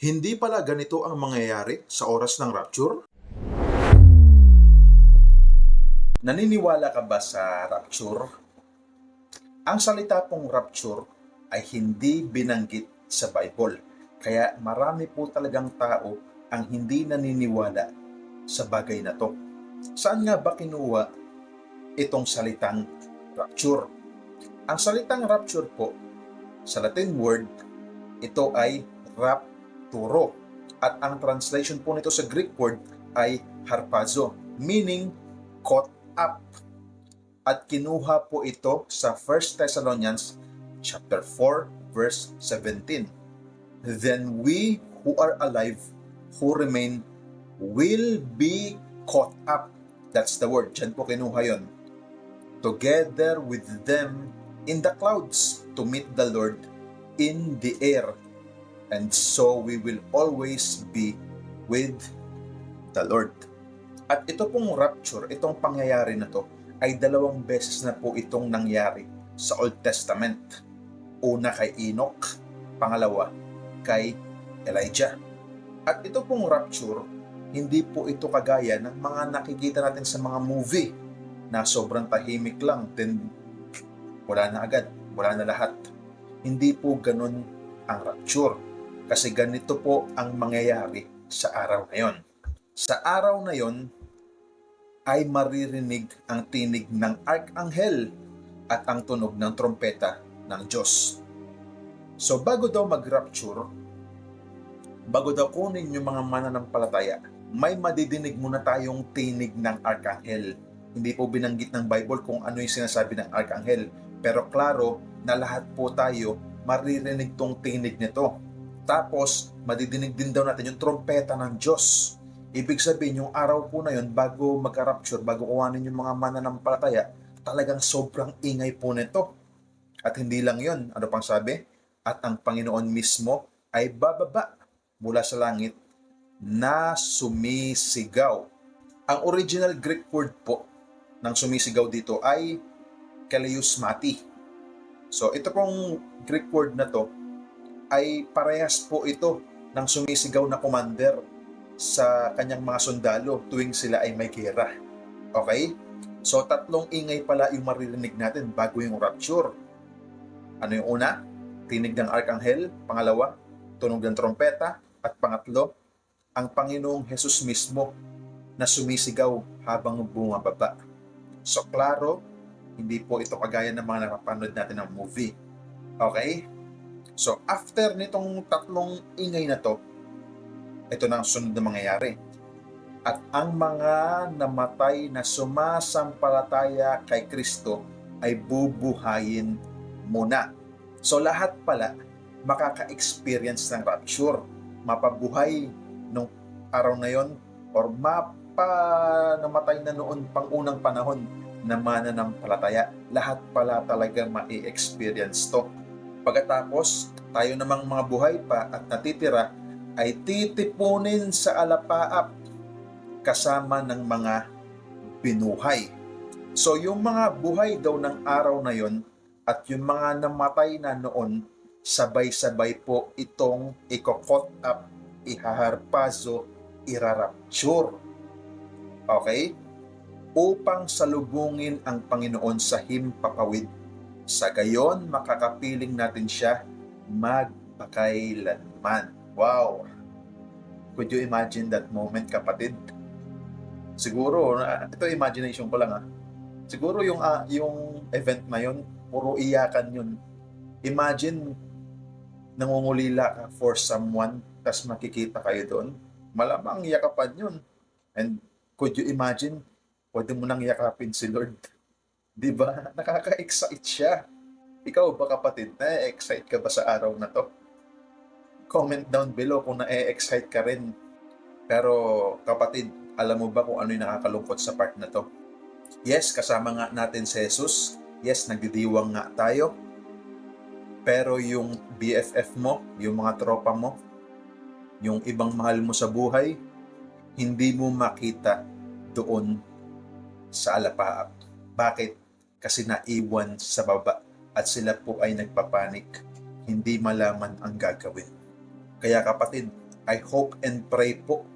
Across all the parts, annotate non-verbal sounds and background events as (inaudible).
Hindi pala ganito ang mangyayari sa oras ng rapture? Naniniwala ka ba sa rapture? Ang salita pong rapture ay hindi binanggit sa Bible. Kaya marami po talagang tao ang hindi naniniwala sa bagay na to. Saan nga ba kinuha itong salitang rapture? Ang salitang rapture po, sa Latin word, ito ay rapturo. At ang translation po nito sa Greek word ay harpazo, meaning caught up. At kinuha po ito sa 1 Thessalonians chapter 4 verse 17. Then we who are alive, who remain, will be caught up. That's the word. Diyan po kinuha yon. Together with them in the clouds to meet the Lord in the air. And so we will always be with the Lord. At ito pong rapture, itong pangyayari na to, ay dalawang beses na po itong nangyari sa Old Testament. Una kay Enoch, pangalawa kay Elijah. At ito pong rapture, hindi po ito kagaya ng mga nakikita natin sa mga movie na sobrang tahimik lang, then wala na agad, wala na lahat. Hindi po ganun ang rapture. Kasi ganito po ang mangyayari sa araw na yon. Sa araw na yon, ay maririnig ang tinig ng arkanghel at ang tunog ng trompeta ng Diyos. So bago daw mag-rapture, bago daw kunin yung mga mananampalataya, may madidinig muna tayong tinig ng arkanghel. Hindi po binanggit ng Bible kung ano yung sinasabi ng arkanghel. Pero klaro na lahat po tayo maririnig tong tinig nito. Tapos, madidinig din daw natin yung trompeta ng Diyos. Ibig sabihin, yung araw po na yun, bago magka-rapture, bago kuhanin yung mga mananampalataya, talagang sobrang ingay po nito. At hindi lang yun, ano pang sabi? At ang Panginoon mismo ay bababa mula sa langit na sumisigaw. Ang original Greek word po ng sumisigaw dito ay kaleusmati. So ito pong Greek word na to ay parehas po ito ng sumisigaw na commander sa kanyang mga sundalo tuwing sila ay may gera. Okay? So tatlong ingay pala yung maririnig natin bago yung rapture. Ano yung una? Tinig ng arkanghel. Pangalawa, tunog ng trompeta. At pangatlo, ang Panginoong Hesus mismo na sumisigaw habang bumababa. So klaro, hindi po ito kagaya ng mga napapanood natin ng movie. Okay? So after nitong tatlong ingay na to, ito na ang sunod na mangyayari. At ang mga namatay na sumasampalataya kay Kristo ay bubuhayin muna. So lahat pala makaka-experience ng rapture. Mapabuhay nung araw na yon or mapa namatay na noon pang unang panahon na mananampalataya. Lahat pala talaga ma-experience to. Pagkatapos, tayo namang mga buhay pa at natitira ay titipunin sa alapaap kasama ng mga binuhay. So yung mga buhay daw ng araw na yon at yung mga namatay na noon, sabay-sabay po itong ikokot up, ihaharpazo, irarapture. Okay? Upang salubungin ang Panginoon sa himpapawid. Sa gayon, makakapiling natin siya magpakailanman. Wow! Could you imagine that moment, kapatid? Siguro, na- ito imagination ko lang ah. Siguro yung ah, yung event na yun, puro iyakan yun. Imagine, nangungulila ka for someone, tas makikita kayo doon. Malamang yakapan yun. And could you imagine, pwede mo nang yakapin si Lord. Di ba? (laughs) Nakaka-excite siya. Ikaw ba kapatid, na-excite ka ba sa araw na to? Comment down below kung na-excite ka rin. Pero kapatid, alam mo ba kung ano yung nakakalungkot sa part na to? Yes, kasama nga natin si Jesus. Yes, nagdidiwang nga tayo. Pero yung BFF mo, yung mga tropa mo, yung ibang mahal mo sa buhay, hindi mo makita doon sa alapaap. Bakit? Kasi naiwan sa baba at sila po ay nagpapanik. Hindi malaman ang gagawin. Kaya kapatid, I hope and pray po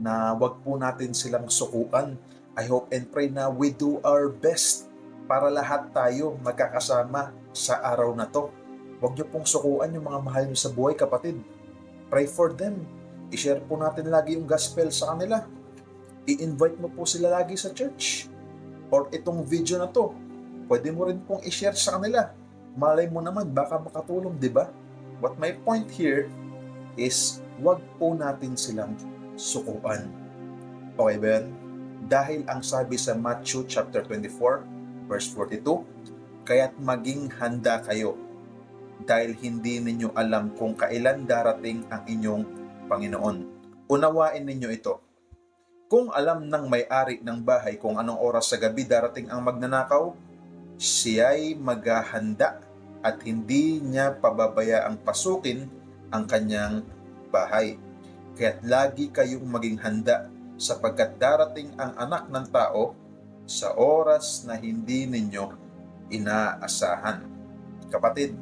na wag po natin silang sukuan. I hope and pray na we do our best para lahat tayo magkakasama sa araw na to. Huwag niyo pong sukuan yung mga mahal niyo sa buhay, kapatid. Pray for them. I-share po natin lagi yung gospel sa kanila. I-invite mo po sila lagi sa church. Or itong video na to, pwede mo rin pong i-share sa kanila. Malay mo naman, baka makatulong, di ba? What my point here is, wag po natin silang sukuan. Okay ba yan? Dahil ang sabi sa Matthew chapter 24, verse 42, kaya't maging handa kayo dahil hindi ninyo alam kung kailan darating ang inyong Panginoon. Unawain ninyo ito. Kung alam ng may-ari ng bahay kung anong oras sa gabi darating ang magnanakaw, siya'y maghahanda at hindi niya pababayaang pasukin ang kanyang bahay. Kaya't lagi kayong maging handa sapagkat darating ang anak ng tao sa oras na hindi ninyo inaasahan. Kapatid,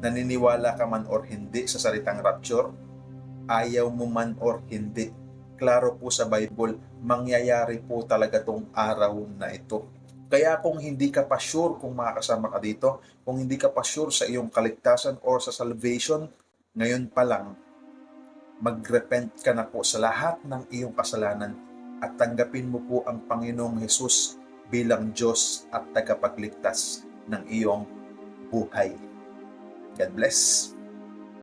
naniniwala ka man or hindi sa salitang rapture, ayaw mo man or hindi, klaro po sa Bible, mangyayari po talaga tong araw na ito. Kaya kung hindi ka pa sure kung makakasama ka dito, kung hindi ka pa sure sa iyong kaligtasan or sa salvation, ngayon pa lang, magrepent ka na po sa lahat ng iyong kasalanan at tanggapin mo po ang Panginoong Hesus bilang Diyos at tagapagligtas ng iyong buhay. God bless.